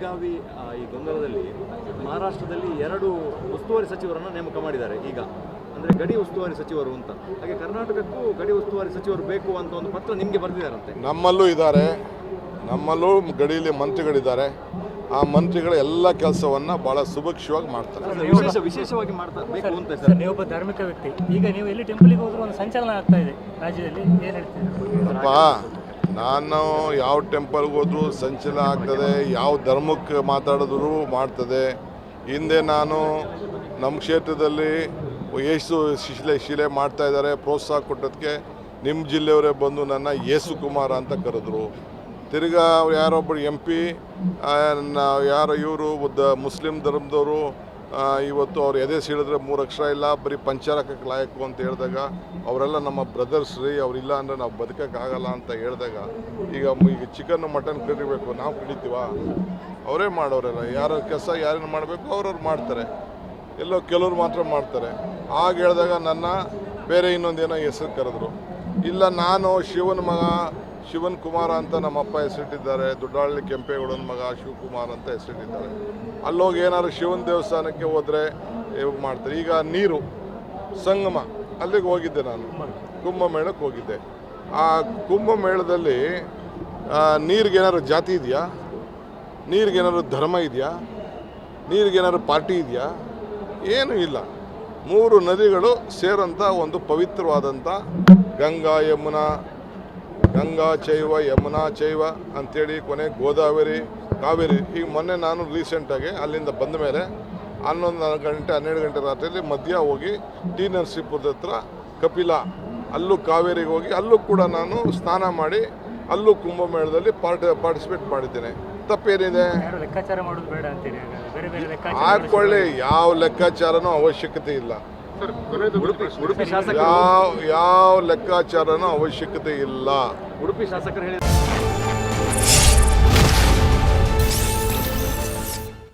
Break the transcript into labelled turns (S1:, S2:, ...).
S1: ಬೆಳಗಾವಿ ಈ ಗೊಂದಲದಲ್ಲಿ ಮಹಾರಾಷ್ಟ್ರದಲ್ಲಿ ಎರಡು ಉಸ್ತುವಾರಿ ಸಚಿವರನ್ನು ನೇಮಕ ಮಾಡಿದ್ದಾರೆ ಈಗ. ಅಂದರೆ ಗಡಿ ಉಸ್ತುವಾರಿ ಸಚಿವರು ಅಂತ. ಹಾಗೆ ಕರ್ನಾಟಕಕ್ಕೂ ಗಡಿ ಉಸ್ತುವಾರಿ ಸಚಿವರು ಬೇಕು ಅಂತ ಒಂದು ಪತ್ರ ನಿಮಗೆ ಬರೆದಿದ್ದಾರಂತೆ.
S2: ನಮ್ಮಲ್ಲೂ ಇದ್ದಾರೆ. ನಮ್ಮಲ್ಲೂ ಗಡಿಯಲ್ಲಿ ಮಂತ್ರಿಗಳಿದ್ದಾರೆ. ಆ ಮಂತ್ರಿಗಳ ಎಲ್ಲ ಕೆಲಸವನ್ನು ಭಾಳ ಸುಭಿಕ್ಷವಾಗಿ ಮಾಡ್ತಾರೆ.
S1: ವಿಶೇಷವಾಗಿ ಮಾಡ್ತಾರೆ ಬೇಕು ಅಂತ
S3: ಸರ್ ನೀವೊಬ್ಬ ಧಾರ್ಮಿಕ ವ್ಯಕ್ತಿ. ಈಗ ನೀವು ಎಲ್ಲಿ ಟೆಂಪಲಿಗೆ ಹೋದ್ರೂ ಒಂದು ಸಂಚಲನ ಆಗ್ತಾ ಇದೆ ರಾಜ್ಯದಲ್ಲಿ. ಏನು ಹೇಳ್ತೀರಾ?
S2: ಅಪ್ಪ ನಾನು ಯಾವ ಟೆಂಪಲ್ಗೆ ಹೋದ್ರೂ ಸಂಚಲನ ಆಗ್ತದೆ, ಯಾವ ಧರ್ಮಕ್ಕೆ ಮಾತಾಡಿದ್ರು ಮಾಡ್ತದೆ. ಹಿಂದೆ ನಾನು ನಮ್ಮ ಕ್ಷೇತ್ರದಲ್ಲಿ ಯೇಸು ಶಿಲೆ ಶಿಲೆ ಮಾಡ್ತಾ ಇದ್ದಾರೆ, ಪ್ರೋತ್ಸಾಹ ಕೊಟ್ಟದಕ್ಕೆ ನಿಮ್ಮ ಜಿಲ್ಲೆಯವರೇ ಬಂದು ನನ್ನ ಯೇಸು ಕುಮಾರ ಅಂತ ಕರೆದ್ರು. ತಿರ್ಗಾ ಯಾರೊಬ್ಬರು ಎಂ ಪಿ ಯಾರೋ ಇವರು ಮುಸ್ಲಿಂ ಧರ್ಮದವರು ಇವತ್ತು ಅವ್ರು ಎದೆ ಸೀಳಿದ್ರೆ ಮೂರು ಅಕ್ಷರ ಇಲ್ಲ, ಬರೀ ಪಂಚರಕಕ್ಕೆ ಲಾಯಕು ಅಂತ ಹೇಳಿದಾಗ, ಅವರೆಲ್ಲ ನಮ್ಮ ಬ್ರದರ್ಸ್ ರೀ ಅವರಿಲ್ಲ ಅಂದರೆ ನಾವು ಬದುಕೋಕ್ಕಾಗಲ್ಲ ಅಂತ ಹೇಳಿದಾಗ, ಈಗ ಈಗ ಚಿಕನ್ ಮಟನ್ ಕಡಿಬೇಕು ನಾವು ಕಡಿತೀವ ಅವರೇ ಮಾಡೋರೆಲ್ಲ, ಯಾರ ಕೆಲಸ ಯಾರೇನು ಮಾಡಬೇಕು, ಅವ್ರವ್ರು ಮಾಡ್ತಾರೆ. ಎಲ್ಲೋ ಕೆಲವ್ರು ಮಾತ್ರ ಮಾಡ್ತಾರೆ. ಆಗ ಹೇಳಿದಾಗ ನನ್ನ ಬೇರೆ ಇನ್ನೊಂದೇನೋ ಹೆಸರು ಕರೆದ್ರು. ಇಲ್ಲ, ನಾನು ಶಿವನ ಮಗ ಶಿವನ್ ಕುಮಾರ ಅಂತ ನಮ್ಮ ಅಪ್ಪ ಹೆಸರಿಟ್ಟಿದ್ದಾರೆ ದೊಡ್ಡಹಳ್ಳಿ ಕೆಂಪೇಗೌಡನ ಮಗ ಶಿವಕುಮಾರ್ ಅಂತ ಹೆಸರಿಟ್ಟಿದ್ದಾರೆ. ಅಲ್ಲೋಗಿ ಏನಾದ್ರು ಶಿವನ ದೇವಸ್ಥಾನಕ್ಕೆ ಹೋದರೆ ಇವಾಗ ಮಾಡ್ತಾರೆ. ಈಗ ನೀರು, ಸಂಗಮ, ಅಲ್ಲಿಗೆ ಹೋಗಿದ್ದೆ ನಾನು. ಕುಂಭಮೇಳಕ್ಕೆ ಹೋಗಿದ್ದೆ. ಆ ಕುಂಭಮೇಳದಲ್ಲಿ ನೀರಿಗೇನಾದ್ರು ಜಾತಿ ಇದೆಯಾ? ನೀರಿಗೇನಾದ್ರು ಧರ್ಮ ಇದೆಯಾ? ನೀರಿಗೇನಾದ್ರು ಪಾರ್ಟಿ ಇದೆಯಾ? ಏನೂ ಇಲ್ಲ. ಮೂರು ನದಿಗಳು ಸೇರಂಥ ಒಂದು ಪವಿತ್ರವಾದಂಥ ಗಂಗಾ, ಯಮುನಾ ಗಂಗಾ ಚೈವ ಯಮುನಾ ಚೈವ ಅಂಥೇಳಿ ಕೊನೆ ಗೋದಾವರಿ ಕಾವೇರಿ. ಈಗ ಮೊನ್ನೆ ನಾನು ರೀಸೆಂಟಾಗಿ ಅಲ್ಲಿಂದ ಬಂದ ಮೇಲೆ ಹನ್ನೊಂದು ಗಂಟೆ ಹನ್ನೆರಡು ಗಂಟೆ ರಾತ್ರಿಯಲ್ಲಿ ಮಧ್ಯ ಹೋಗಿ ಟಿ ನರಸೀಪುರದ ಹತ್ರ ಕಪಿಲ. ಅಲ್ಲೂ ಕಾವೇರಿಗೆ ಹೋಗಿ ಅಲ್ಲೂ ಕೂಡ ನಾನು ಸ್ನಾನ ಮಾಡಿ ಅಲ್ಲೂ ಕುಂಭಮೇಳದಲ್ಲಿ ಪಾರ್ಟಿ ಪಾರ್ಟಿಸಿಪೇಟ್ ಮಾಡಿದ್ದೇನೆ. ತಪ್ಪೇನಿದೆ? ಹಾಕೊಳ್ಳಿ. ಯಾವ ಲೆಕ್ಕಾಚಾರನೂ ಅವಶ್ಯಕತೆ ಇಲ್ಲ. ಯಾವ ಯಾವ ಲೆಕ್ಕಾಚಾರನೂ ಅವಶ್ಯಕತೆ ಇಲ್ಲ.
S1: ಉಡುಪಿ ಶಾಸಕರು ಹೇಳಿದ